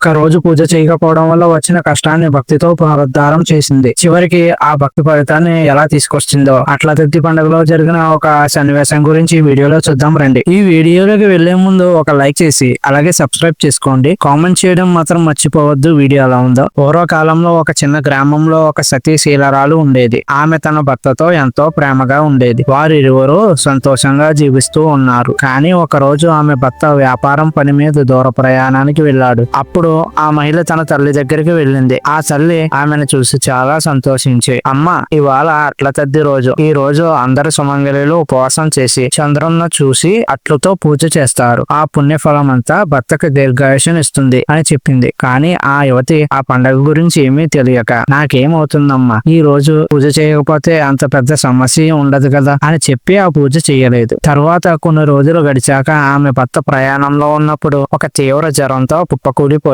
ఒక్కరోజు పూజ చేయకపోవడం వల్ల వచ్చిన కష్టాన్ని భక్తితో పునరుద్ధారం చేసింది. చివరికి ఆ భక్తి ఫలితాన్ని ఎలా తీసుకొచ్చిందో అట్లా తృప్తి పండుగలో జరిగిన ఒక సన్నివేశం గురించి వీడియోలో చూద్దాం రండి. ఈ వీడియోలోకి వెళ్ళే ముందు ఒక లైక్ చేసి అలాగే సబ్స్క్రైబ్ చేసుకోండి. కామెంట్ చేయడం మాత్రం మర్చిపోవద్దు. వీడియో ఎలా ఉందో. పూర్వకాలంలో ఒక చిన్న గ్రామంలో ఒక సతీశీలరాలు ఉండేది. ఆమె తన భర్తతో ఎంతో ప్రేమగా ఉండేది. వారిరువురు సంతోషంగా జీవిస్తూ ఉన్నారు. కానీ ఒక రోజు ఆమె భర్త వ్యాపారం పని మీద దూర ప్రయాణానికి వెళ్ళాడు. అప్పుడు ఆ మహిళ తన తల్లి దగ్గరికి వెళ్ళింది. ఆ తల్లి ఆమెను చూసి చాలా సంతోషించి అమ్మ ఇవాళ అట్ల తద్ది రోజు. ఈ రోజు అందరు సుమంగళిలు ఉపవాసం చేసి చంద్రున్న చూసి అట్లతో పూజ చేస్తారు. ఆ పుణ్యఫలం అంతా భర్తకు దీర్ఘాయుషనిస్తుంది అని చెప్పింది. కానీ ఆ యువతి ఆ పండగ గురించి ఏమీ తెలియక నాకేమవుతుందమ్మా? ఈ రోజు పూజ చేయకపోతే అంత పెద్ద సమస్య ఉండదు కదా అని చెప్పి ఆ పూజ చేయలేదు. తరువాత కొన్ని రోజులు గడిచాక ఆమె భర్త ప్రయాణంలో ఉన్నప్పుడు ఒక తీవ్ర జ్వరంతో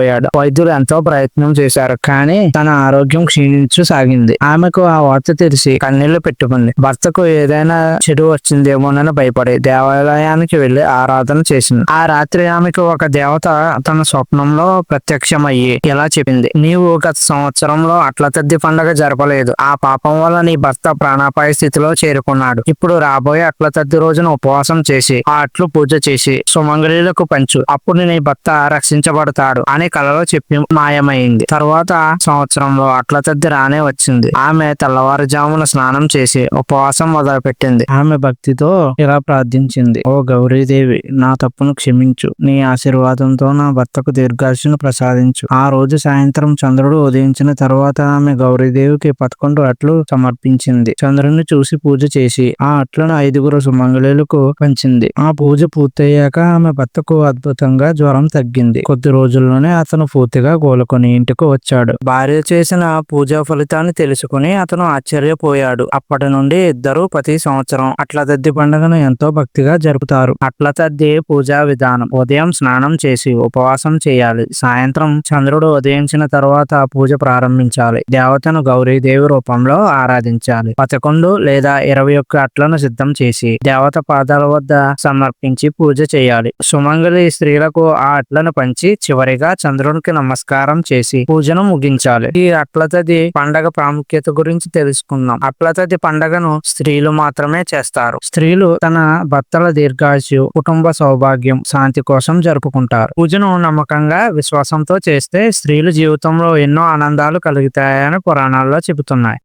కుప్పకూలిపోయాడు వైద్యులు ఎంతో ప్రయత్నం చేశారు కానీ తన ఆరోగ్యం క్షీణించు సాగింది. ఆమెకు ఆ వార్త తెలిసి కన్నీళ్ళు పెట్టుకుంది. భర్తకు ఏదైనా చెడు వచ్చిందేమోనని భయపడి దేవాలయానికి వెళ్ళి ఆరాధన చేసింది. ఆ రాత్రి ఆమెకు ఒక దేవత తన స్వప్నంలో ప్రత్యక్షమయ్యి ఇలా చెప్పింది. నీవు గత సంవత్సరంలో అట్ల తద్ది పండగ జరపలేదు. ఆ పాపం వల్ల నీ భర్త ప్రాణాపాయ స్థితిలో చేరుకున్నాడు. ఇప్పుడు రాబోయే అట్ల తద్ది రోజున ఉపవాసం చేసి ఆ అట్లు పూజ చేసి సుమంగళీలకు పంచు. అప్పుడు నీ భర్త రక్షించబడతాడు అని కలలో చెప్పి మాయమైంది. తరువాత సంవత్సరంలో అట్ల తద్ది రానే వచ్చింది. ఆమె తెల్లవారుజామున స్నానం చేసి ఉపవాసం మొదలుపెట్టింది. ఆమె భక్తితో ఇలా ప్రార్థించింది. ఓ గౌరీదేవి నా తప్పును క్షమించు. నీ ఆశీర్వాదంతో నా భర్తకు దీర్ఘాశను ప్రసాదించు. ఆ రోజు సాయంత్రం చంద్రుడు ఉదయించిన తర్వాత ఆమె గౌరీదేవికి పదకొండు అట్లు సమర్పించింది. చంద్రుని చూసి పూజ చేసి ఆ అట్లను ఐదుగురు సుమంగళులకు పంచింది. ఆ పూజ పూర్తయ్యాక ఆమె భర్తకు అద్భుతంగా జ్వరం తగ్గింది. కొద్ది రోజుల్లోనే అతను పూర్తిగా కోలుకొని ఇంటికి వచ్చాడు. భార్య చేసిన పూజా ఫలితాన్ని తెలుసుకుని అతను ఆశ్చర్యపోయాడు. అప్పటి నుండి ఇద్దరు ప్రతి సంవత్సరం అట్ల తద్ది పండుగను ఎంతో భక్తిగా జరుపుతారు. అట్ల తద్ది పూజా విధానం. ఉదయం స్నానం చేసి ఉపవాసం చేయాలి. సాయంత్రం చంద్రుడు ఉదయించిన తర్వాత పూజ ప్రారంభించాలి. దేవతను గౌరీదేవి రూపంలో ఆరాధించాలి. పదకొండు లేదా ఇరవై ఒక్క అట్లను సిద్ధం చేసి దేవత పాదాల వద్ద సమర్పించి పూజ చేయాలి. సుమంగళి స్త్రీలకు ఆ అట్లను పంచి చివరిగా చంద్రునికి నమస్కారం చేసి పూజను ముగించాలి. ఈ అట్లతది పండగ ప్రాముఖ్యత గురించి తెలుసుకుందాం. అట్లతది పండగను స్త్రీలు మాత్రమే చేస్తారు. స్త్రీలు తన భర్తల దీర్ఘాయుషు కుటుంబ సౌభాగ్యం శాంతి కోసం జరుపుకుంటారు. పూజను నమ్మకంగా విశ్వాసంతో చేస్తే స్త్రీలు జీవితంలో ఎన్నో ఆనందాలు కలుగుతాయని పురాణాల్లో చెబుతున్నాయి.